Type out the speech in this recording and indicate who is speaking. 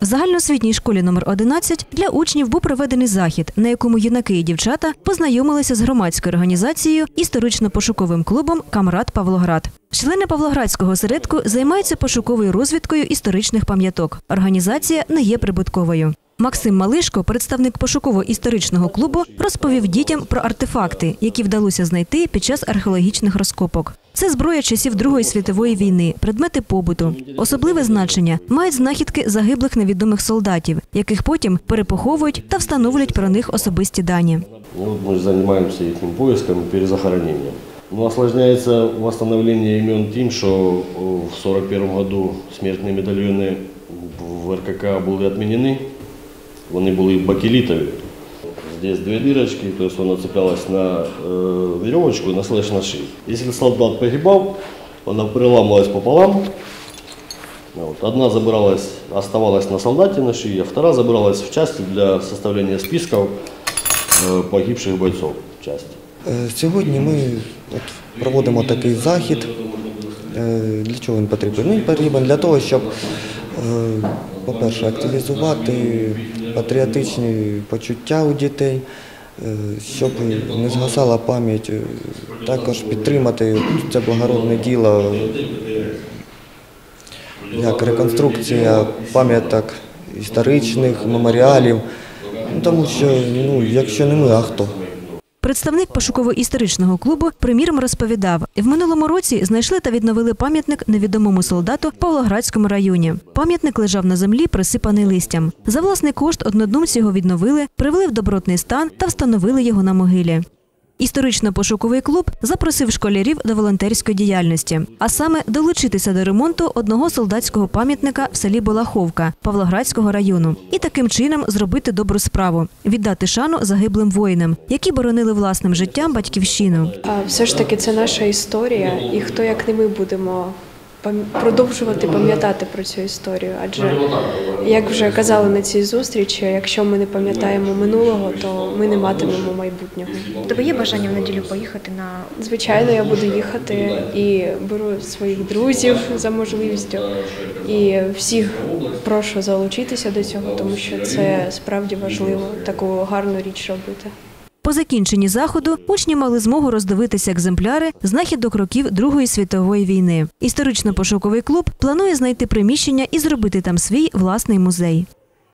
Speaker 1: В загальноосвітній школі номер 11 для учнів був проведений захід, на якому юнаки і дівчата познайомилися з громадською організацією історично-пошуковим клубом Камрад Павлоград. Члени Павлоградського осередку займаються пошуковою розвідкою історичних пам'яток. Організація не є прибутковою. Максим Малишко, представник пошуково-історичного клубу, розповів дітям про артефакти, які вдалося знайти під час археологічних розкопок. Це зброя часів Другої світової війни, предмети побуту. Особливе значення мають знахідки загиблих невідомих солдатів, яких потім перепоховують та встановлюють про них особисті дані.
Speaker 2: Ну, вот мы занимаемся их поиском и перезахоронением. Но осложняется восстановление имен тем, что э, в 1941 году смертные медальоны в РКК были отменены. Вони були бакелітові. Здесь две дырочки, то есть вона цеплялась на э, веревочку и на слэш на шиї. Если солдат погибал, вона переламывалась пополам. Вот. Одна забиралась, оставалась на солдате на шее, а вторая забиралась в части для составления списков э, погибших бойцов в части.
Speaker 3: Е, Сьогодні ми от проводимо такий захід. Е, Для чого він потрібен? Ну, Він потрібен для того, щоб, е, по-перше, активізувати патріотичні почуття у дітей, е, щоб не згасала пам'ять, е, також підтримати це благородне діло, як реконструкція пам'яток історичних, меморіалів. Ну, Тому що, ну, якщо не ми, а хто?
Speaker 1: Представник пошуково-історичного клубу приміром розповідав, в минулому році знайшли та відновили пам'ятник невідомому солдату в Павлоградському районі. Пам'ятник лежав на землі, присипаний листям. За власний кошт однодумці його відновили, привели в добротний стан та встановили його на могилі. Історично-пошуковий клуб запросив школярів до волонтерської діяльності, а саме долучитися до ремонту одного солдатського пам'ятника в селі Балаховка Павлоградського району і таким чином зробити добру справу віддати шану загиблим воїнам, які боронили власним життям батьківщину.
Speaker 4: Все ж таки це наша історія, і хто як не ми будемо продовжувати пам'ятати про цю історію. Адже, як вже казали на цій зустрічі, якщо ми не пам'ятаємо минулого, то ми не матимемо майбутнього.
Speaker 5: Тебе є бажання в неділю поїхати на
Speaker 4: Звичайно, я буду їхати і беру своїх друзів за можливістю. І всіх прошу залучитися до цього, тому що це справді важливо таку гарну річ робити.
Speaker 1: По закінченні заходу учні мали змогу роздивитися екземпляри знахідок років Другої світової війни. Історично-пошуковий клуб планує знайти приміщення і зробити там свій власний музей.